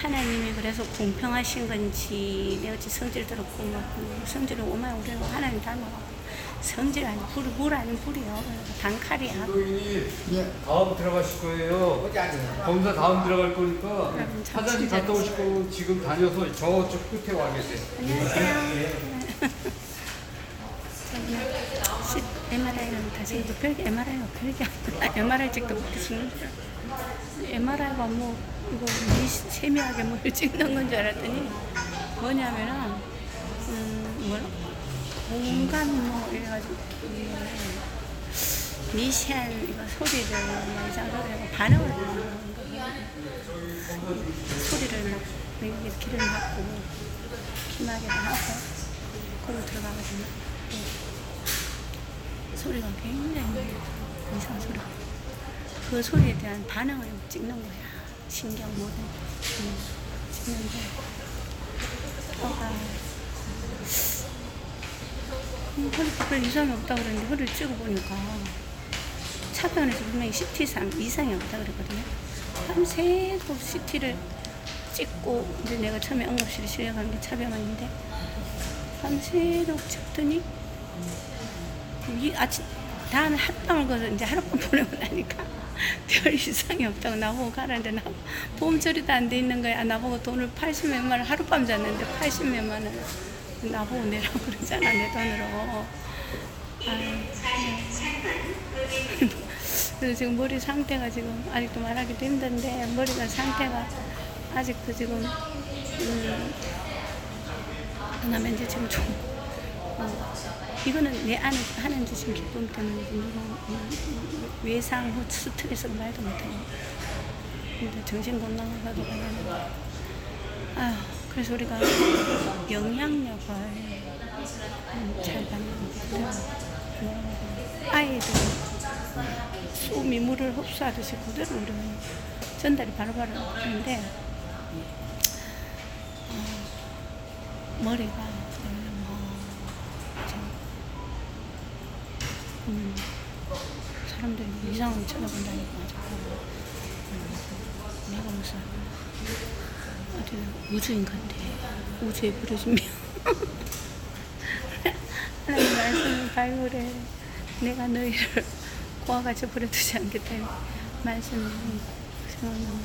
하나님이 그래서 공평하신 건지 내 어찌 그렇고 뭐 성질은 오만 우리는 하나님 닮아가고 성질 아니 불, 물 아닌 불이요 단칼이야 예. 다음 들어가실 거예요. 검사 다음 들어갈 거니까 그럼 잠시 화장실 갔다. 오실 거고 지금 다녀서 저쪽 끝에 와 계세요. 안녕하세요 저기 시- MRI는 다시 또 별게 MRI가 별게 MRI 찍도 못해 죽는 줄 알았어 MRI가 뭐 이거 미 세밀하게 뭘 찍는 건 줄 알았더니 뭐냐면은 음 뭐라 온갖 뭐 이래가지고 음, 미세한 이거 소리를 뭐 이상하게 반응을 하는 거야. 소리를 막 기를 막고 기마개를 하고 거기 들어가거든요. 네. 소리가 굉장히 이상한 소리가 그 소리에 대한 반응을 찍는 거야. 신경 모든 음, 찍는데 허가 음, 허리가 별 이상이 없다 그랬는데 허리를 찍어보니까 차병원에서 분명히 CT상 이상이 없다 그랬거든요. 밤새도록 CT를 찍고 이제 내가 처음에 응급실에 실려간 게 차병원인데 밤새도록 찍더니 이 아침 다음에 하룻밤을 거서 이제 하룻밤 보내고 나니까 별 이상이 없다고 나보고 가라는데 나 보험 처리도 안 돼 있는 거야. 나보고 돈을 80 몇만 원 하룻밤 잤는데 80 몇만 원 나보고 내라고 그러잖아 내 돈으로. 그래서 지금 머리 상태가 지금 아직도 말하기도 힘든데 머리가 상태가 아직도 지금 음, 그다음에 이제 지금 좀 어, 이거는 내 안에 하는 지금 기쁨 때문에 외상 후 스트레스 말도 못하고 근데 정신 건강을 가도 가려면 아 그래서 우리가 영향력을 음, 잘 받는 뭐, 아이들 소미 물을 흡수하듯이 그대로 우리는 전달이 바로바로 되는데 어, 머리가 음, 사람들이 이상하게 쳐다본다니까. 자꾸 음, 내가 무슨 어디 우주인간데 우주에 부르시면. 하나님 말씀을 발굴해. 내가 너희를 고아같이 버려두지 않겠다. 말씀을 생각나면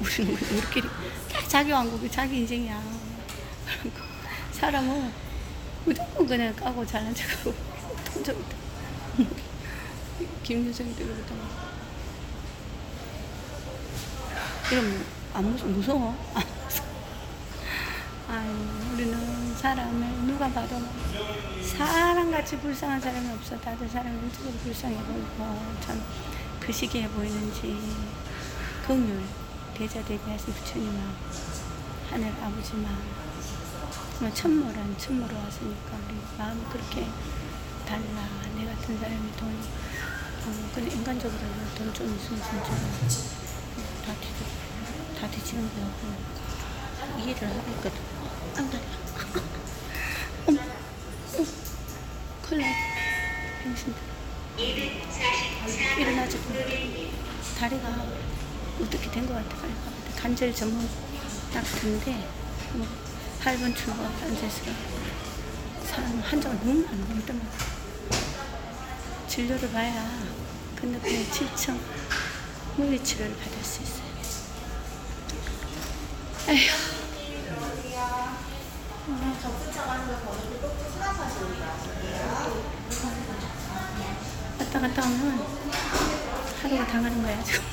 우리는 그냥 우리끼리 다 자기 왕국이 자기 인생이야. 그리고 사람은 무조건 그냥 까고 잘난 척하고 있다 김유정이 그러거든 이러면 안 무서, 무서워? 안 무서워. 아유, 우리는 사람을 누가 봐도 뭐 사람같이 불쌍한 사람이 없어. 다들 사람이 어떻게 불쌍해 보이고 참 그 시기에 보이는지 긍휼 대자 대비하신 부처님아 하늘 아버지마 정말 천모란 천모로 왔으니까 우리 마음이 그렇게 달라. 내 같은 사람이 돈 어, 근데 인간적으로 돈좀 있으면 진짜 다 뒤집 다 뒤지는 거고 이해를 하고 있거든. 안 다리 어머 어 큰일 나 병신들 일어나지도 다리가 어떻게 된 것 같아? 빨리 가봐. 관절 전문 딱 듣는데 뭐 8번 출구 앉아있어 사람 환자가 너무 너무 때문에 진료를 봐야 근데 7층 물리치료를 받을 수 있어요. 에휴. 왔다 갔다 오면 하루가 다 가는 거야 지금.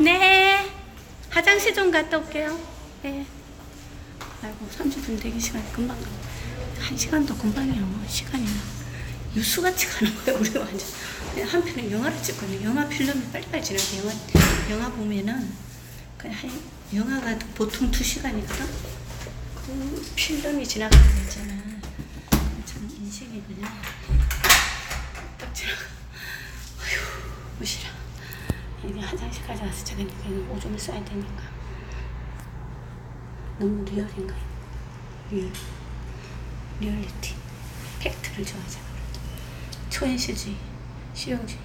네. 화장실 좀 갔다 올게요. 네 아이고 30분 대기 시간이 금방 가. 한 시간도 금방이야 시간이 유수같이 가는 거야 우리 완전. 한편은 영화를 찍거든요 영화 필름이 빨리빨리 지나가 영화 영화 보면은 그냥 한 영화가 보통 2시간이거든? 그 필름이 지나가는 거 있잖아. 참 인생이 그냥 딱 지나가. 어휴 무시라. 이제 화장실까지 와서 제가 오줌을 싸야 되니까 너무 리얼인 거야 리얼 리얼리티. 팩트를 좋아하잖아. 초현실주의 실용주의